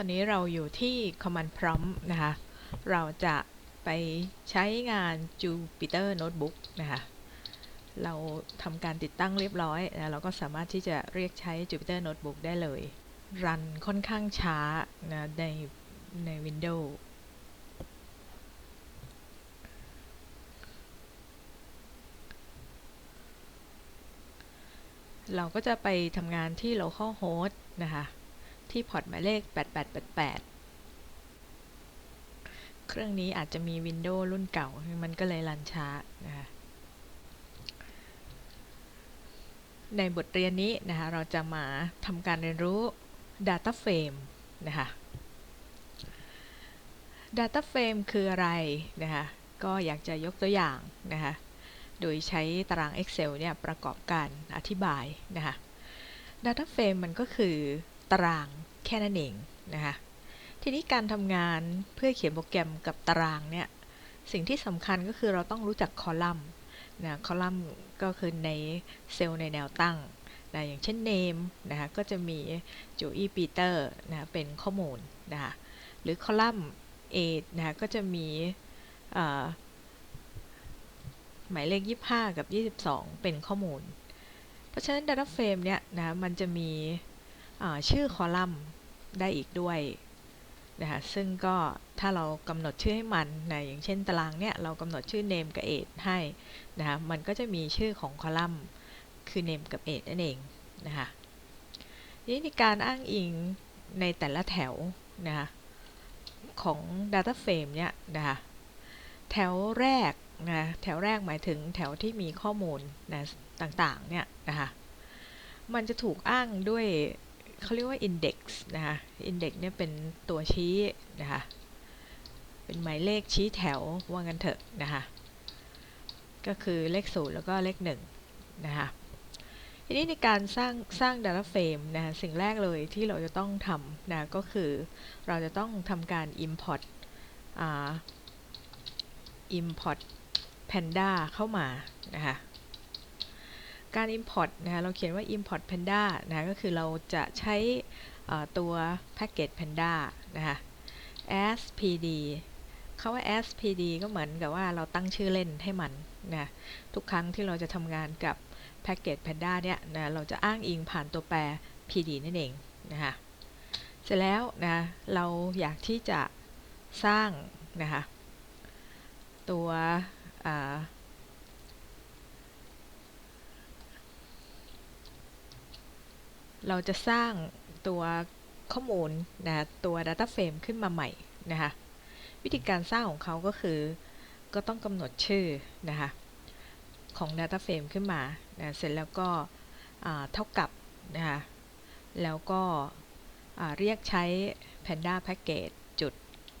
ตอนนี้เราอยู่ที่ Command Prompt นะคะ เราจะไปใช้งาน Jupyter Notebook นะคะ เราทำการติดตั้งเรียบร้อยนะเราก็สามารถที่จะเรียกใช้ Jupyter Notebook ได้เลย รันค่อนข้างช้านะในใน Windows เราก็จะไปทำงานที่ localhost นะคะ ที่พอร์ตหมายเลข 8888 เครื่องนี้อาจจะมี Windows รุ่นเก่า มันก็เลยรันช้านะคะในบทเรียนนี้นะคะเราจะมาทำการเรียนรู้ Data Frame นะคะ Data Frame คืออะไรนะคะก็อยากจะยกตัวอย่างนะคะโดยใช้ตาราง Excel เนี่ยประกอบการอธิบายนะคะ Data Frame มันก็คือ ตารางแค่นั้นเองนะคะทีนี้การทำงานเพื่อเขียนโปรแกรมกับตารางเนี่ยสิ่งที่สำคัญก็คือเราต้องรู้จักคอลัมน์นะคอลัมน์ก็คือในเซลล์ในแนวตั้งนะอย่างเช่น name นะคะก็จะมี Joey Peter นะเป็นข้อมูลนะคะหรือคอลัมน์ age นะคะก็จะมีหมายเลข 25 กับ 22 เป็นข้อมูล เพราะฉะนั้น Data Frame เนี่ยนะมันจะมี ชื่อคอลัมน์ได้อีกด้วยนะคะซึ่งก็ถ้าเรากำหนดชื่อให้มันนะอย่างเช่นตารางเนี่ยเรากำหนดชื่อ name กับ age ให้นะคะมันก็จะมีชื่อของคอลัมน์คือ name กับ age นั่นเองนะคะนี้ในการอ้างอิงในแต่ละแถวนะคะของ Data Frame เนี่ยนะคะแถวแรกนะแถวแรกหมายถึงแถวที่มีข้อมูลนะต่างๆเนี่ยนะคะมันจะถูกอ้างด้วย เขาเรียกว่า index นะคะ index เนี่ยเป็นตัวชี้นะคะ เป็นหมายเลขชี้แถวว่างันเถอะนะคะ ก็คือเลขศูนย์แล้วก็เลขหนึ่งนะคะทีนี้ในการสร้างสร้าง data frame นะคะสิ่งแรกเลยที่เราจะต้องทำนะก็คือเราจะต้องทำการ import import panda เข้ามานะคะ การ import นะคะเราเขียนว่า import panda นะก็คือเราจะใช้ตัว package panda นะคะ as pd คาว่า as pd ก็เหมือนกับว่าเราตั้งชื่อเล่นให้มันนะทุกครั้งที่เราจะทำงานกับ package panda เนี่ยนะเราจะอ้างอิงผ่านตัวแปร pd นั่นเองนะคะเสร็จแล้วนะเราอยากที่จะสร้างนะคะตัว เราจะสร้างตัวข้อมูลนะตัว Data Frame ขึ้นมาใหม่นะคะวิธีการสร้างของเขาก็คือก็ต้องกำหนดชื่อนะคะของ Data Frame ขึ้นมานะเสร็จแล้วก็เท่ากับนะคะแล้วก็เรียกใช้ Panda Package จุด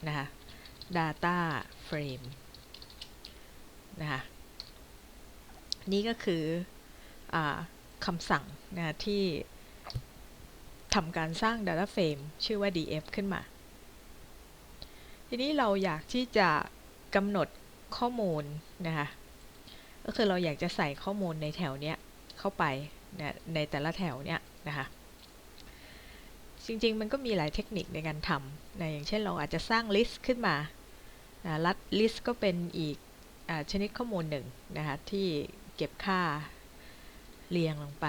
นะคะ Data Frame นะคะนี่ก็คืออคำสั่งนะที่ ทำการสร้าง Data Frame ชื่อว่า df ขึ้นมา ทีนี้เราอยากที่จะกำหนดข้อมูลนะคะ ก็คือเราอยากจะใส่ข้อมูลในแถวเนี้ยเข้าไปนะในแต่ละแถวเนี้ยนะคะ จริงๆ มันก็มีหลายเทคนิคในการทำนะอย่างเช่นเราอาจจะสร้าง list ขึ้นมานะลัด list ก็เป็นอีกอชนิดข้อมูลหนึ่งนะคะที่เก็บค่าเรียงลงไป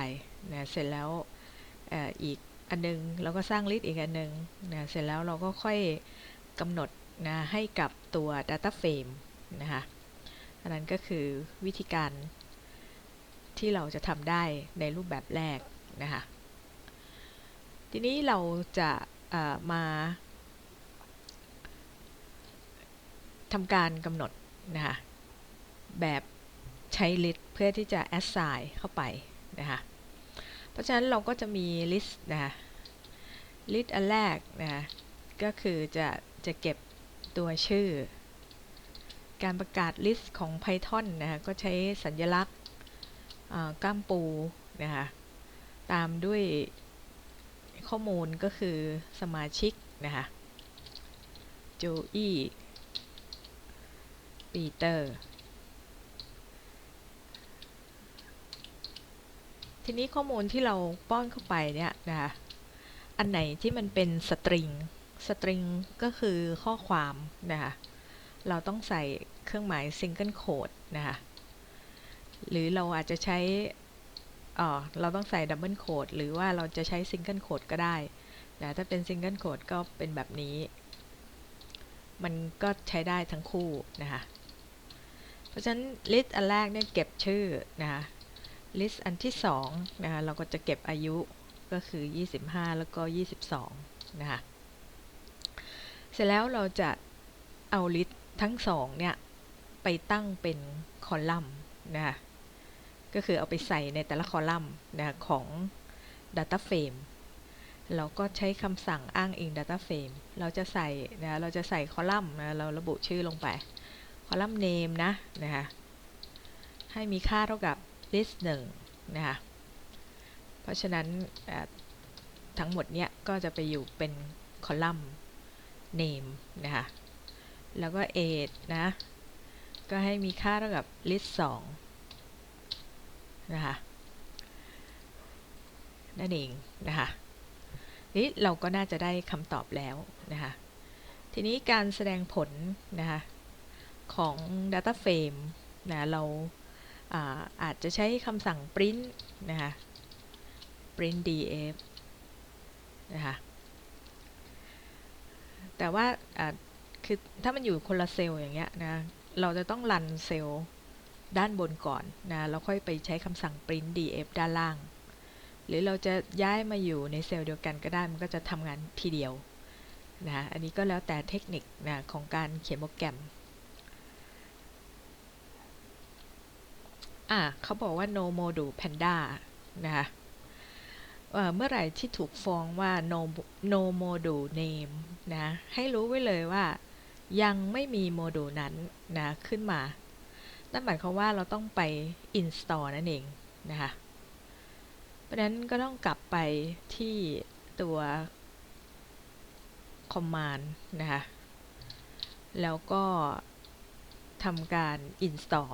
นะเสร็จแล้วออีก อันนึงเราก็สร้างลิสต์อีกอันนึงนะเสร็จแล้วเราก็ค่อยกำหนดนะให้กับตัว Data Frame นะคะอันนั้นก็คือวิธีการที่เราจะทำได้ในรูปแบบแรกนะคะทีนี้เราจะมาทำการกำหนดนะคะแบบใช้ list เพื่อที่จะ assign เข้าไปนะคะ ราะฉะนั้นเราก็จะมี list นะ list อันแรกนะก็คือจะจะเก็บตัวชื่อ การประกาศ list ของ Python นะก็ใช้สัญลักษณ์ก้ามปูนะคะตามด้วยข้อมูลก็คือสมาชิกนะคะโจอี้ปีเตอร์ ทีนี้ข้อมูลที่เราป้อนเข้าไปเนี่ยนะคะอันไหนที่มันเป็นสตริง string ก็คือข้อความนะคะเราต้องใส่เครื่องหมาย single quote นะคะหรือเราอาจจะใช้เอ่อเราต้องใส่ double quote หรือว่าเราจะใช้ single quote ก็ได้นะถ้าเป็น single quote ก็เป็นแบบนี้ มันก็ใช้ได้ทั้งคู่นะคะ เพราะฉะนั้น list อันแรกเนี่ยเก็บชื่อนะคะ list อันที่สองนะคะเราก็จะเก็บอายุก็คือ 25 แล้วก็ 22 นะคะ เสร็จแล้วเราจะเอา list ทั้งสองเนี่ย ไปตั้งเป็นคอลัมน์นะคะก็คือเอาไปใส่ในแต่ละคอลัมน์นะของ Data Frame เราก็ใช้คำสั่งอ้างอิง Data Frame เราจะใส่นะเราจะใส่คอลัมน์นะเราระบุชื่อลงไป คอลัมน์ name นะนะคะให้มีค่าเท่ากับ list 1นะคะเพราะฉะนั้นทั้งหมดเนี้ยก็จะไปอยู่เป็นคอลัมน์ name นะคะแล้วก็ age นะก็ให้มีค่าเท่ากับ list 2นะคะนั่นเองนะคะนี้เราก็น่าจะได้คำตอบแล้วนะคะทีนี้การแสดงผลนะคะของ Data Frame นะเรา อาอาจจะใช้คำสั่ง print นะคะ print df นะคะแต่ว่าคือถ้ามันอยู่คนละเซลล์อย่างเงี้ยนะเราจะต้องรันเซลล์ด้านบนก่อนนะแล้วค่อยไปใช้คำสั่ง print df ด้านล่าง หรือเราจะย้ายมาอยู่ในเซลล์เดียวกันก็ได้มันก็จะทำงานทีเดียวนะอันนี้ก็แล้วแต่เทคนิคนะของการเขียนโปรแกรม อะเขาบอกว่า no module panda นะคะเมื่อไหร่ที่ถูกฟ้องว่า no no module name นะให้รู้ไว้เลยว่า ยังไม่มีโมดูลนั้นนะขึ้นมา นั่นหมายความว่าเราต้องไป install นั่นเองนะคะเพราะนั้นก็ต้องกลับไปที่ตัว command นะคะแล้วก็ทำการ install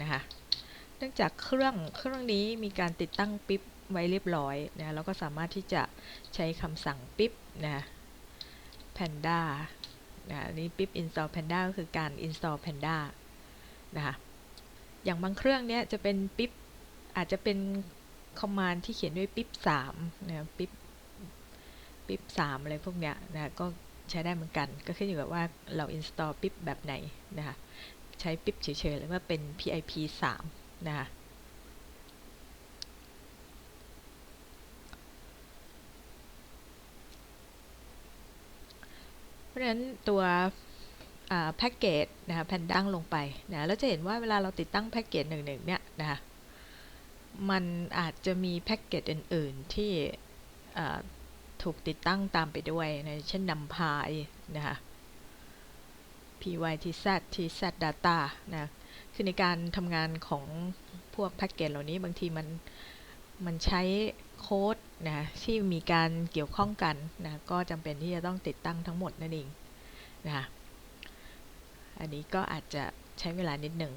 นะคะ เนื่องจากเครื่องเครื่องนี้มีการติดตั้งปิ๊บไว้เรียบร้อยนะเราก็สามารถที่จะใช้คำสั่งปิ๊บนะ panda นะนี่ปิ๊บ install panda ก็คือการ install panda นะคะอย่างบางเครื่องเนี้ยจะเป็นปิ๊บอาจจะเป็น command ที่เขียนด้วยปิ๊บ3นะปิ๊บปิ๊บ3อะไรพวกเนี้ยนะก็ใช้ได้เหมือนกัน ก็ขึ้นอยู่กับว่าเรา install ปิ๊บแบบไหนนะคะใช้ปิ๊บเฉยๆหรือว่าเป็น pip 3 นะคะราะฉะนั้นตัวแพ็กเกจนะคะแผ่นดั้งลงไปนะแล้วจะเห็นว่าเวลาเราติดตั้งแพ็กเกจหนึ่งหนึ่งเนี่ยนะคะมันอาจจะมีแพ็กเกจอื่น ๆ ที่ถูกติดตั้งตามไปด้วยนะเช่นนำพายนะคะ pytz tz data นะ คือในการทำงานของพวกแพ็กเกจเหล่านี้บางทีมันมันใช้โค้ดนะที่มีการเกี่ยวข้องกันนะก็จำเป็นที่จะต้องติดตั้งทั้งหมดนั่นเองนะคะอันนี้ก็อาจจะใช้เวลานิดหนึ่ง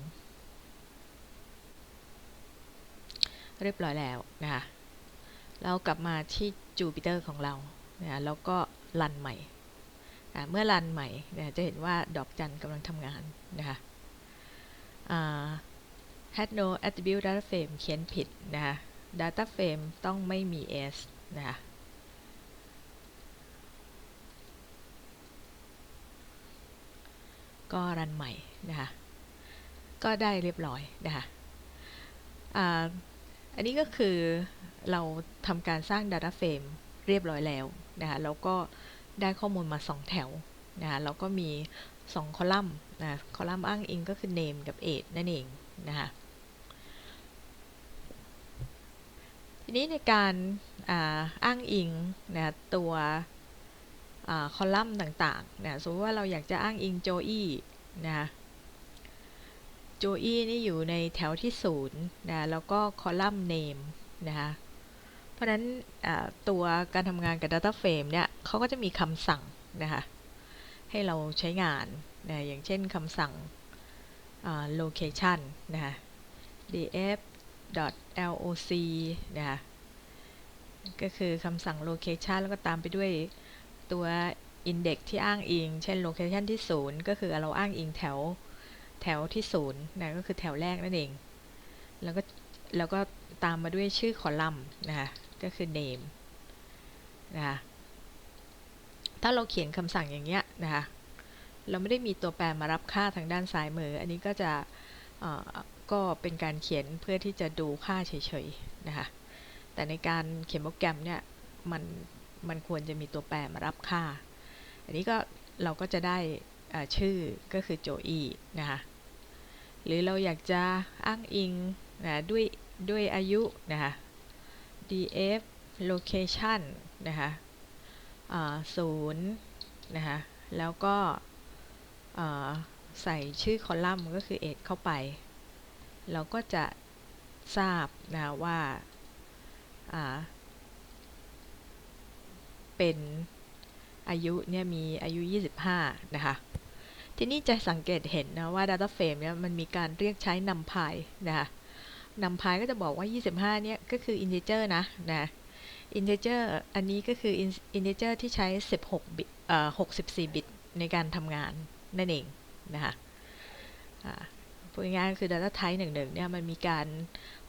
เรียบร้อยแล้วนะคะเรากลับมาที่จูปิเตอร์ของเรานะแล้วก็รันใหม่นะเมื่อรันใหม่นะจะเห็นว่าดอกจันกำลังทำงานนะคะ had no attribute data frame เขียนผิดนะคะ data frame ต้องไม่มี s นะคะก็รันใหม่นะคะก็ได้เรียบร้อยนะคะอันนี้ก็คือเราทำการสร้าง Data Frame เรียบร้อยแล้วนะคะแล้วก็ได้ข้อมูลมา 2 แถวนะคะแล้วก็มี 2 คอลัมน์นะคอลัมน์อ้างอิงก็คือ name กับ age นั่นเองนะคะทีนี้ในการอ้างอิงนะตัวคอลัมน์ต่างๆนะสมมติว่าเราอยากจะอ้างอิงโจอี้นะโจอี้นี่อยู่ในแถวที่ศูนย์นะแล้วก็คอลัมน์เนมนะคะเพราะฉะนั้นตัวการทำงานกับ Data Frame เนี่ยเขาก็จะมีคำสั่งนะคะ ให้เราใช้งานนะอย่างเช่นคำสั่ง location นะคะ df loc นะคะก็คือคำสั่ง location แล้วก็ตามไปด้วยตัว index ที่อ้างอิง เช่น location ที่ศูนย์ก็คือเราอ้างอิงแถวแถวที่ศูนย์นะก็คือแถวแรกนั่นเอง แล้วก็แล้วก็ตามมาด้วยชื่อคอลัมน์นะคะก็คือ name นะคะ ถ้าเราเขียนคำสั่งอย่างเงี้ยนะคะเราไม่ได้มีตัวแปรมารับค่าทางด้านซ้ายมือ อันนี้ก็จะก็เป็นการเขียนเพื่อที่จะดูค่าเฉยๆนะคะแต่ในการเขียนโปรแกรมเนี่ยมันมันควรจะมีตัวแปรมารับค่า อันนี้ก็เราก็จะได้ชื่อก็คือโจอีนะคะหรือเราอยากจะอ้างอิงนะด้วยด้วยอายุนะคะ df location นะคะ ศูนย์นะคะแล้วก็ใส่ชื่อคอลัมน์ก็คือ age เข้าไป เราก็จะทราบนะว่าเป็นอายุเนี่ยมีอายุ 25 นะคะ ทีนี้จะสังเกตเห็นนะว่า Data Frame เนี่ยมันมีการเรียกใช้นำพายนะคะนำพายก็จะบอกว่า 25 เนี่ยก็คือ integer นะนะ integer อันนี้ก็คือ integer ที่ใช้ 16 บิตเอ่อ64 บิตในการทำงานนั่นเองนะคะพูดง่ายๆคือ data type หนึ่งๆเนี่ยมันมีการ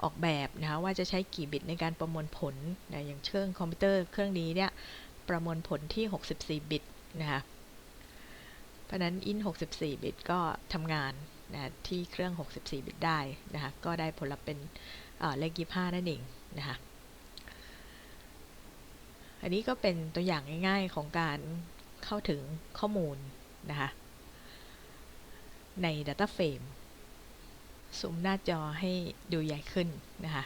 ออกแบบนะคะว่าจะใช้กี่บิตในการประมวลผลนะอย่างเครื่องคอมพิวเตอร์เครื่องนี้เนี่ยประมวลผลที่ 64 บิตนะคะเพราะนั้น in 64 บิตก็ทำงานนะที่เครื่อง 64 บิตได้นะคะก็ได้ผลลัพธ์เป็นเลข 25 นั่นเองนะคะ อันนี้ก็เป็นตัวอย่างง่ายๆของการเข้าถึงข้อมูลนะคะใน Data Frame ซูมหน้าจอให้ดูใหญ่ขึ้นนะคะ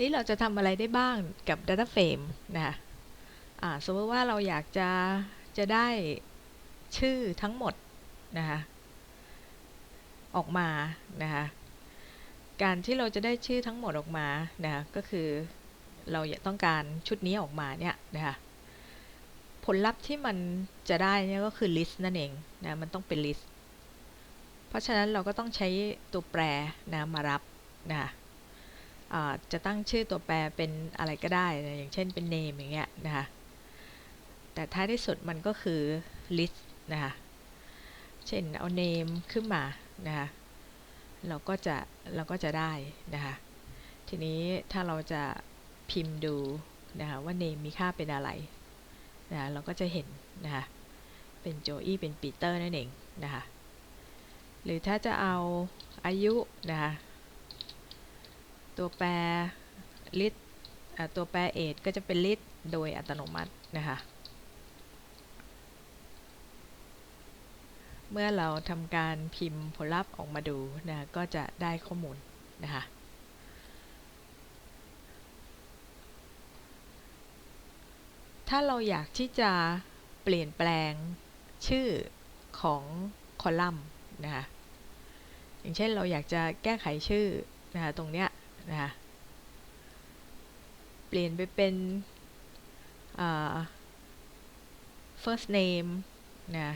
นี้เราจะทำอะไรได้บ้างกับ Data Frame นะคะสมมติว่าเราอยากจะจะได้ชื่อทั้งหมดนะคะออกมานะคะการที่เราจะได้ชื่อทั้งหมดออกมานะคะก็คือ เราต้องการชุดนี้ออกมาเนี่ยนะคะผลลัพธ์ที่มันจะได้เนี่ยก็คือ list นั่นเองนะมันต้องเป็น list เพราะฉะนั้นเราก็ต้องใช้ตัวแปรนะมารับนะคะจะตั้งชื่อตัวแปรเป็นอะไรก็ได้นะอย่างเช่นเป็น name อย่างเงี้ยนะคะแต่ท้ายที่สุดมันก็คือ list นะคะเช่นเอา name ขึ้นมานะคะเราก็จะเราก็จะได้นะคะทีนี้ถ้าเราจะ พิมพ์ดูนะคะว่า name มีค่าเป็นอะไรนะเราก็จะเห็นนะคะเป็นโจอี้เป็นปีเตอร์นั่นเองนะคะหรือถ้าจะเอาอายุนะคะตัวแปร list ตัวแปร age ก็จะเป็น list โดยอัตโนมัตินะคะเมื่อเราทำการพิมพ์ผลลัพธ์ออกมาดูนะก็จะได้ข้อมูลนะคะ ถ้าเราอยากที่จะเปลี่ยนแปลงชื่อของคอลัมน์นะคะอย่างเช่นเราอยากจะแก้ไขชื่อนะคะตรงเนี้ยนะคะเปลี่ยนไปเป็น first name นะ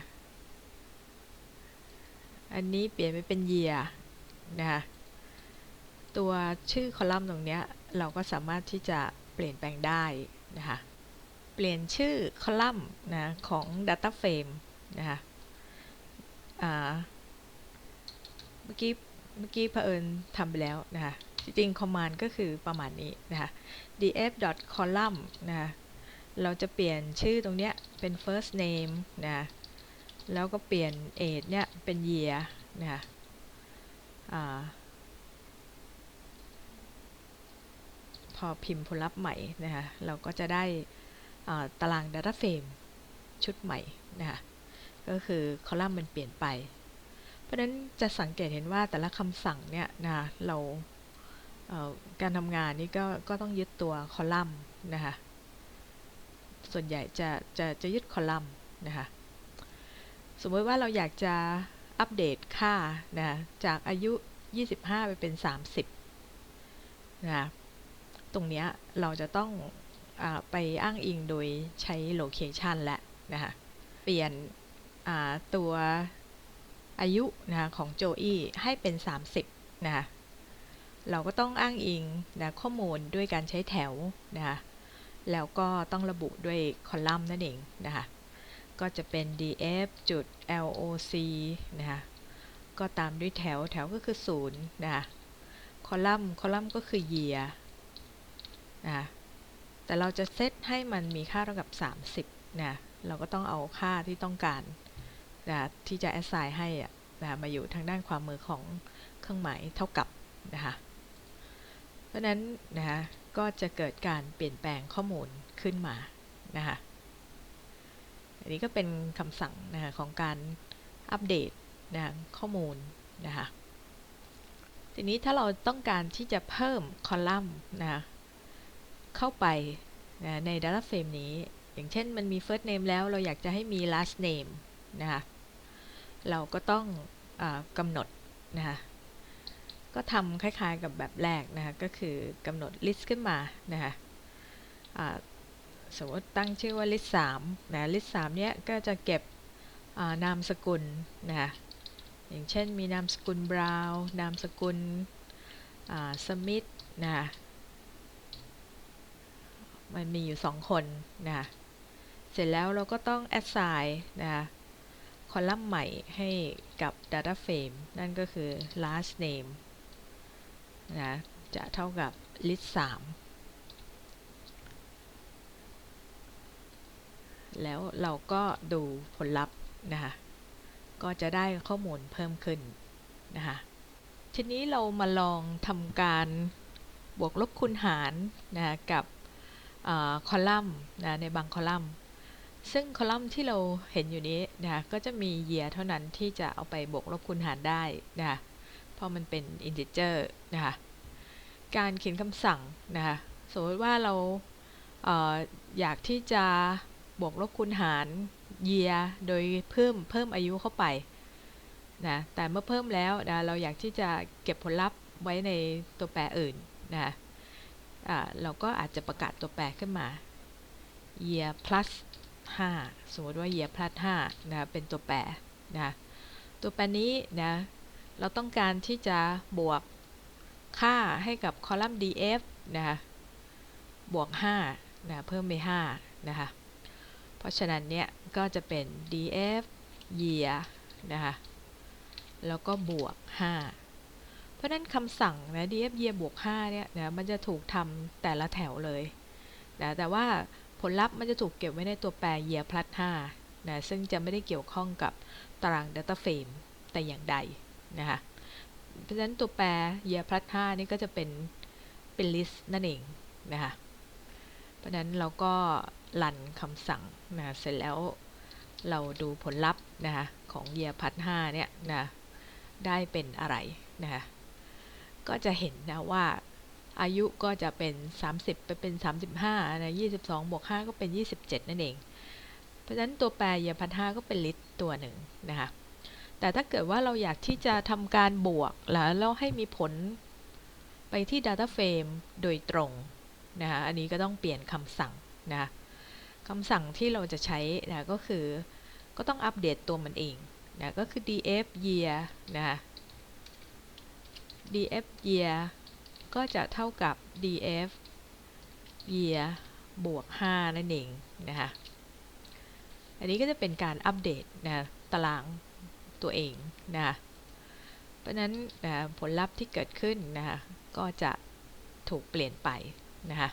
อันนี้เปลี่ยนไปเป็น year นะคะตัวชื่อคอลัมน์ตรงเนี้ยเราก็สามารถที่จะเปลี่ยนแปลงได้นะคะ เปลี่ยนชื่อคอลัมน์นะของ Data Frame นะคะเมื่อกี้เมื่อกี้เผอิญทำไปแล้วนะคะจริงๆ command ก็คือประมาณนี้นะคะ df.column นะคะเราจะเปลี่ยนชื่อตรงเนี้ยเป็น first name นะแล้วก็เปลี่ยน age เนี่ยเป็น year นะคะพอพิมพ์ผลลัพธ์ใหม่นะคะเราก็จะได้ ตาราง Data Frame ชุดใหม่นะคะก็คือคอลัมน์มันเปลี่ยนไป เพราะฉะนั้นจะสังเกตเห็นว่าแต่ละคำสั่งเนี่ยนะเราการทำงานนี่ก็ก็ต้องยึดตัวคอลัมน์นะคะส่วนใหญ่จะจะจะยึดคอลัมน์นะคะสมมติว่าเราอยากจะอัปเดตค่านะจากอายุ 25 ไปเป็น 30นะตรงนี้เราจะต้อง ไปอ้างอิงโดยใช้โลเคชันและนะคะเปลี่ยนตัวอายุนะของโจอี้ให้เป็น 30 นะคะเราก็ต้องอ้างอิงนะข้อมูลด้วยการใช้แถวนะคะแล้วก็ต้องระบุด้วยคอลัมน์นั่นเองนะคะก็จะเป็น df จุด loc นะคะก็ตามด้วยแถวแถวก็คือ 0 นะคะคอลัมน์คอลัมน์ก็คือ year นะคะ แต่เราจะเซตให้มันมีค่าเท่ากับ 30นะเราก็ต้องเอาค่าที่ต้องการนะที่จะ assign ให้นะมาอยู่ทางด้านความมือของเครื่องหมายเท่ากับนะคะเพราะนั้นนะคะก็จะเกิดการเปลี่ยนแปลงข้อมูลขึ้นมานะคะอันนี้ก็เป็นคำสั่งนะคะของการอัปเดตนะข้อมูลนะคะทีนี้ถ้าเราต้องการที่จะเพิ่มคอลัมน์นะคะ เข้าไปนะใน Data Frame นี้ อย่างเช่นมันมี first name แล้วเราอยากจะให้มี last name นะคะเราก็ต้องอกำหนดนะคะก็ทำคล้ายๆกับแบบแรกนะคะก็คือกำหนด list ขึ้นมานะคะสมมติตั้งชื่อว่า list 3นะ list 3เนี้ยก็จะเก็บนามสกุลนะคะอย่างเช่นมีนามสกุลบราวน์นามสกุลสมิธนะคะ มันมีอยู่ 2 คนนะเสร็จแล้วเราก็ต้อง assign นะคะคอลัมน์ใหม่ให้กับ data frame นั่นก็คือ last name นะจะเท่ากับ list 3 แล้วเราก็ดูผลลัพธ์นะคะก็จะได้ข้อมูลเพิ่มขึ้นนะคะทีนี้เรามาลองทำการบวกลบคูณหารนะกับ คอลัมน์นะในบางคอลัมน์ ซึ่งคอลัมน์ที่เราเห็นอยู่นี้นะก็จะมี year เท่านั้นที่จะเอาไปบวกลบคูณหารได้นะเพราะมันเป็น integer นะคะการเขียนคำสั่งนะคะสมมติว่าเราเอออยากที่จะบวกลบคูณหาร year โดยเพิ่มเพิ่มอายุเข้าไปนะแต่เมื่อเพิ่มแล้วนะเราอยากที่จะเก็บผลลัพธ์ไว้ในตัวแปรอื่นนะ เราก็อาจจะประกาศตัวแปรขึ้นมา year plus 5 สมมติว่า year plus 5นะเป็นตัวแปรนะตัวแปรนี้นะเราต้องการที่จะบวกค่าให้กับคอลัมน์ df นะคะบวก5นะเพิ่มไป5นะคะเพราะฉะนั้นเนี่ยก็จะเป็น df year นะคะแล้วก็บวก 5 ราะนั้นคำสั่งนะ df year บวก5เนี่ยนะมันจะถูกทำแต่ละแถวเลยนะแต่ว่าผลลัพธ์มันจะถูกเก็บไว้ในตัวแปร year plus 5นะซึ่งจะไม่ได้เกี่ยวข้องกับตาราง data frame แต่อย่างใดนะคะเพราะฉะนั้นตัวแปร year plus 5นี่ก็จะเป็นเป็น list นั่นเองนะคะเพราะนั้นเราก็ลันคำสั่งนะเสร็จแล้วเราดูผลลัพธ์นะคะของ year plus 5เนี่ยนะได้เป็นอะไรนะคะ ก็จะเห็นนะว่าอายุก็จะเป็น 30 ไปเป็น 35นะ22บวก5ก็เป็น 27 นั่นเอง เพราะฉะนั้นตัวแปร year plus 5ก็เป็น list ตัวหนึ่งนะคะแต่ถ้าเกิดว่าเราอยากที่จะทำการบวกแล้วเราให้มีผลไปที่ Data Frame โดยตรงนะคะอันนี้ก็ต้องเปลี่ยนคำสั่งนะคะคำสั่งที่เราจะใช้นะก็คือก็ต้องอัปเดตตัวมันเองนะก็คือ df year นะคะ df year ก็จะเท่ากับ df year บวก 5 นั่นเองนะคะอันนี้ก็จะเป็นการอัปเดตนะตารางตัวเองนะคะเพราะนั้นนะผลลัพธ์ที่เกิดขึ้นนะคะก็จะถูกเปลี่ยนไปนะคะ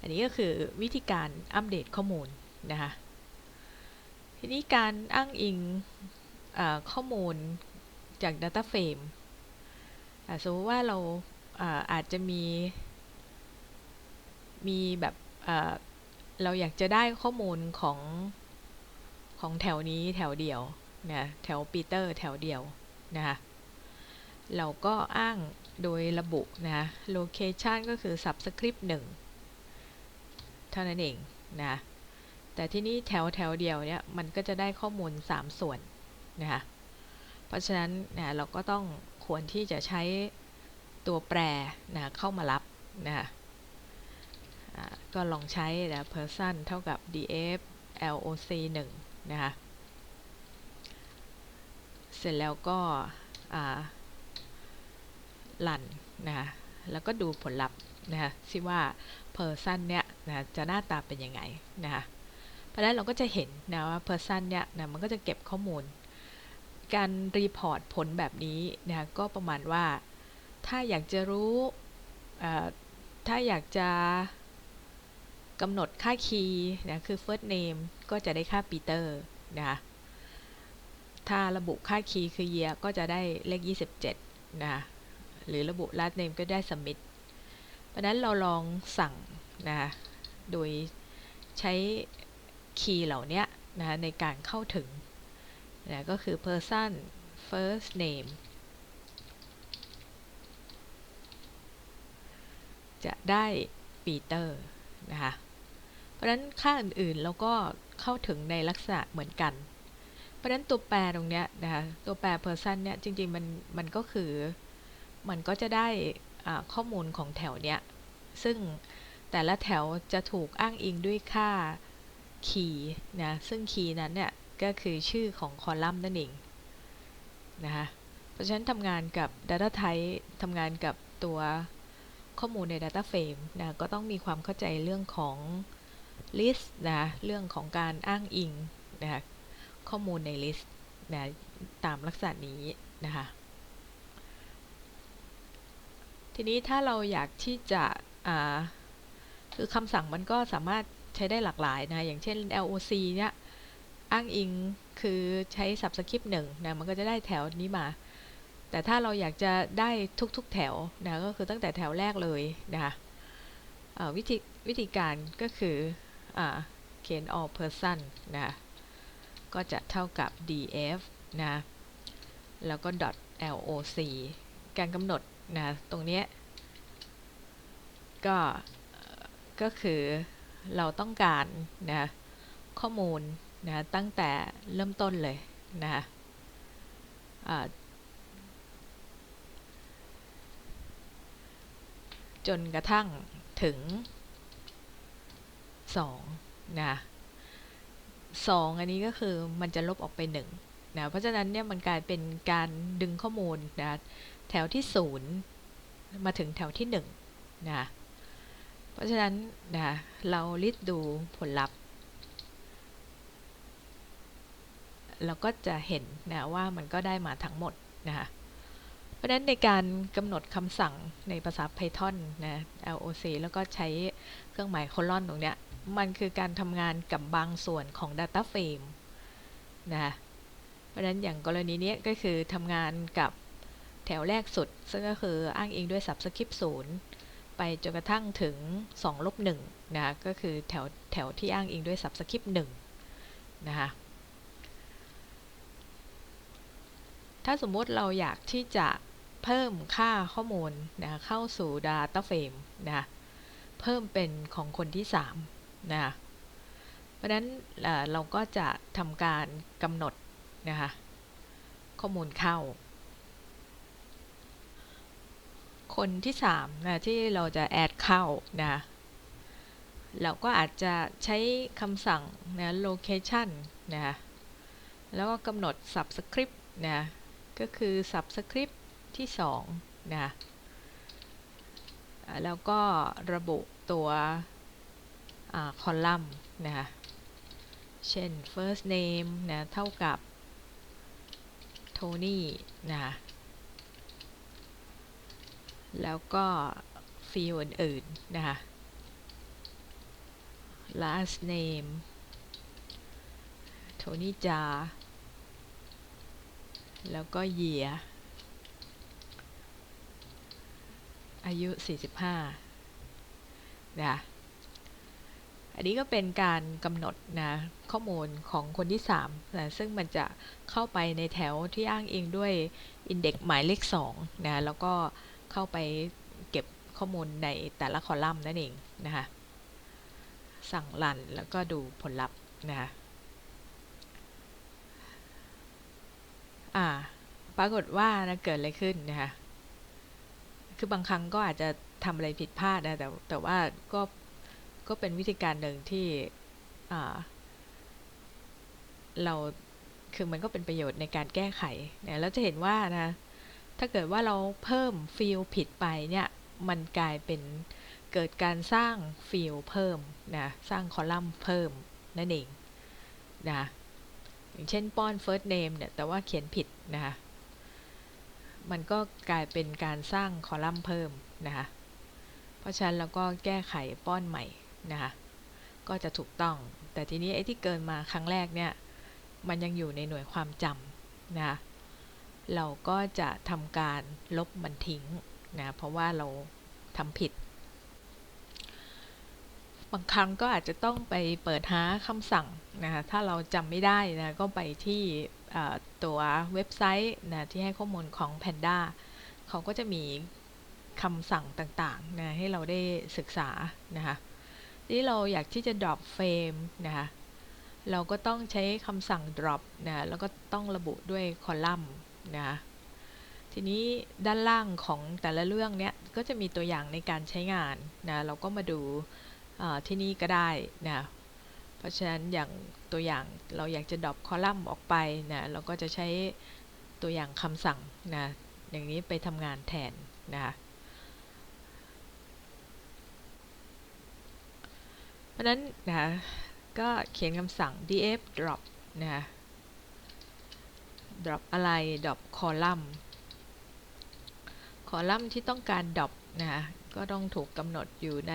อันนี้ก็คือวิธีการอัปเดตข้อมูลนะคะทีนี้การอ้างอิงข้อมูลจาก Data Frame สมมติว่าเราอาอาจจะมี มีแบบเราอยากจะได้ข้อมูลของของแถวนี้แถวเดียวนะแถวปีเตอร์แถวเดียวนะคะเราก็อ้างโดยระบุนะ location ก็คือ subscript 1 เท่านั้นเองนะแต่ที่นี้แถวแถวเดียวเนี่ยมันก็จะได้ข้อมูล 3 ส่วนนะคะเพราะฉะนั้นนะเราก็ต้อง ควรที่จะใช้ตัวแปรนะเข้ามารับนะก็ลองใช้นะ person เท่ากับ df loc 1นะคะเสร็จแล้วก็ลันนะคะแล้วก็ดูผลลัพธ์นะคะที่ว่า person เนี่ยนะจะหน้าตาเป็นยังไงนะคะเพราะฉะนั้นเราก็จะเห็นนะว่า person เนี่ยนะมันก็จะเก็บข้อมูล การรีพอร์ตผลแบบนี้นะก็ประมาณว่า ถ้าอยากจะรู้ถ้าอยากจะกำหนดค่าคีย์นะคือ first name ก็จะได้ค่าปีเตอร์นะคะถ้าระบุค่าคีย์คือ year ก็จะได้เลข 27นะคะหรือระบุ last name ก็ได้ submit เพราะนั้นเราลองสั่งนะคะโดยใช้คีย์เหล่านี้นะในการเข้าถึง นะก็คือ person first name จะได้ปีเตอร์นะคะ เพราะฉะนั้นค่าอื่นๆ เราก็เข้าถึงในลักษณะเหมือนกัน เพราะฉะนั้นตัวแปรตรงเนี้ยนะคะ ตัวแปร person เนี่ยจริงๆ มันมันก็คือ มันก็จะได้ข้อมูลของแถวเนี้ย ซึ่งแต่ละแถวจะถูกอ้างอิงด้วยค่าคีย์นะ ซึ่งคีย์นั้นเนี่ย ก็คือชื่อของคอลัมน์นั่นเองนะคะเพราะฉะนั้นทำงานกับ Data Type ทำงานกับตัวข้อมูลใน Data Frame นะก็ต้องมีความเข้าใจเรื่องของ list นะเรื่องของการอ้างอิงนะคะข้อมูลใน list นะตามลักษณะนี้นะคะทีนี้ถ้าเราอยากที่จะคือคำสั่งมันก็สามารถใช้ได้หลากหลายนะ อย่างเช่น LOC เนี่ย อ้างอิงคือใช้ subscript 1นะมันก็จะได้แถวนี้มา แต่ถ้าเราอยากจะได้ทุกๆแถวนะก็คือตั้งแต่แถวแรกเลยนะคะวิธีวิธีการก็คือเขียน all person นะก็จะเท่ากับ df นะแล้วก็ dot loc การกำหนดนะตรงนี้ก็ก็คือเราต้องการนะข้อมูล นะตั้งแต่เริ่มต้นเลยนะคะจนกระทั่งถึง2นะสองอันนี้ก็คือมันจะลบออกไป1นะเพราะฉะนั้นเนี่ยมันกลายเป็นการดึงข้อมูลนะแถวที่ 0 มาถึงแถวที่1นะเพราะฉะนั้นนะเราลิสต์ดูผลลัพธ์ เราก็จะเห็นนะว่ามันก็ได้มาทั้งหมดนะคะเพราะฉะนั้นในการกำหนดคำสั่งในภาษา Python นะ LOC แล้วก็ใช้เครื่องหมายโคลอนตรงเนี้ยมันคือการทำงานกับบางส่วนของ Data Frame นะเพราะฉะนั้นอย่างกรณีนี้ก็คือทำงานกับแถวแรกสุด ซึ่งก็คืออ้างอิงด้วย subscript 0 ไปจนกระทั่งถึง2ลบ1นะก็คือแถวแถวที่อ้างอิงด้วย subscript 1นะคะ ถ้าสมมุติเราอยากที่จะเพิ่มค่าข้อมูลนะเข้าสู่ Data Frame นะเพิ่มเป็นของคนที่3นะเพราะนั้นเราก็จะทำการกำหนดนะคะข้อมูลเข้า คนที่3นะที่เราจะแอดเข้านะเราก็อาจจะใช้คำสั่งนะ location นะแล้วก็กำหนด subscript นะ ก็คือ subscript ที่2นะแล้วก็ระบุตัวคอลัมน์นะเช่น first name นะเท่ากับ Tony นะแล้วก็ฟิลอื่นๆนะคะ last name Tony จา แล้วก็ year อายุ 45 นะ อันนี้ก็เป็นการกำหนดนะข้อมูลของคนที่3นะซึ่งมันจะเข้าไปในแถวที่อ้างอิงด้วยอินเด็กซ์หมายเลข2นะแล้วก็เข้าไปเก็บข้อมูลในแต่ละคอลัมน์นั่นเองนะคะสั่งรันแล้วก็ดูผลลัพธ์นะคะ อ่า ปรากฏว่านะเกิดอะไรขึ้นนะคะคือบางครั้งก็อาจจะทำอะไรผิดพลาดนะแต่แต่ว่าก็ก็เป็นวิธีการหนึ่งที่เราคือมันก็เป็นประโยชน์ในการแก้ไขเนี่ยแล้วจะเห็นว่านะถ้าเกิดว่าเราเพิ่มฟิลผิดไปเนี่ยมันกลายเป็นเกิดการสร้างฟิลเพิ่มนะสร้างคอลัมน์เพิ่มนั่นเองนะ อย่างเช่นป้อน first name เนี่ย แต่ว่าเขียนผิดนะคะ มันก็กลายเป็นการสร้างคอลัมน์เพิ่มนะคะ เพราะฉะนั้นเราก็แก้ไขป้อนใหม่นะคะ ก็จะถูกต้อง แต่ทีนี้ไอ้ที่เกินมาครั้งแรกเนี่ย มันยังอยู่ในหน่วยความจำนะคะ เราก็จะทำการลบมันทิ้งนะ เพราะว่าเราทำผิด บางครั้งก็อาจจะต้องไปเปิดหาคำสั่งนะคะถ้าเราจำไม่ได้นะก็ไปที่ตัวเว็บไซต์นะที่ให้ข้อมูลของ Panda เขาก็จะมีคำสั่งต่างๆนะให้เราได้ศึกษานะคะที่เราอยากที่จะ drop frame นะคะเราก็ต้องใช้คำสั่ง drop นะแล้วก็ต้องระบุด้วยคอลัมน์นะทีนี้ด้านล่างของแต่ละเรื่องเนี้ยก็จะมีตัวอย่างในการใช้งานนะเราก็มาดู ที่นี่ก็ได้นะเพราะฉะนั้นอย่างตัวอย่างเราอยากจะดรอปคอลัมน์ออกไปนะเราก็จะใช้ตัวอย่างคำสั่งนะอย่างนี้ไปทำงานแทนนะคะเพราะนั้นนะก็เขียนคำสั่ง df drop นะ drop อะไร drop คอลัมน์คอลัมน์ที่ต้องการ drop นะคะ ก็ต้องถูกกำหนดอยู่ใน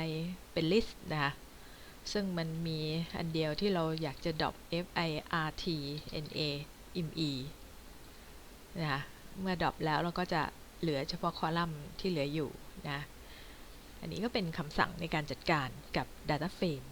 เป็นลิสต์นะคะซึ่งมันมีอันเดียวที่เราอยากจะ drop f i r t n a M e นะคะเมื่อ drop แล้วเราก็จะเหลือเฉพาะคอลัมน์ที่เหลืออยู่นะ อันนี้ก็เป็นคำสั่งในการจัดการกับ Data Frame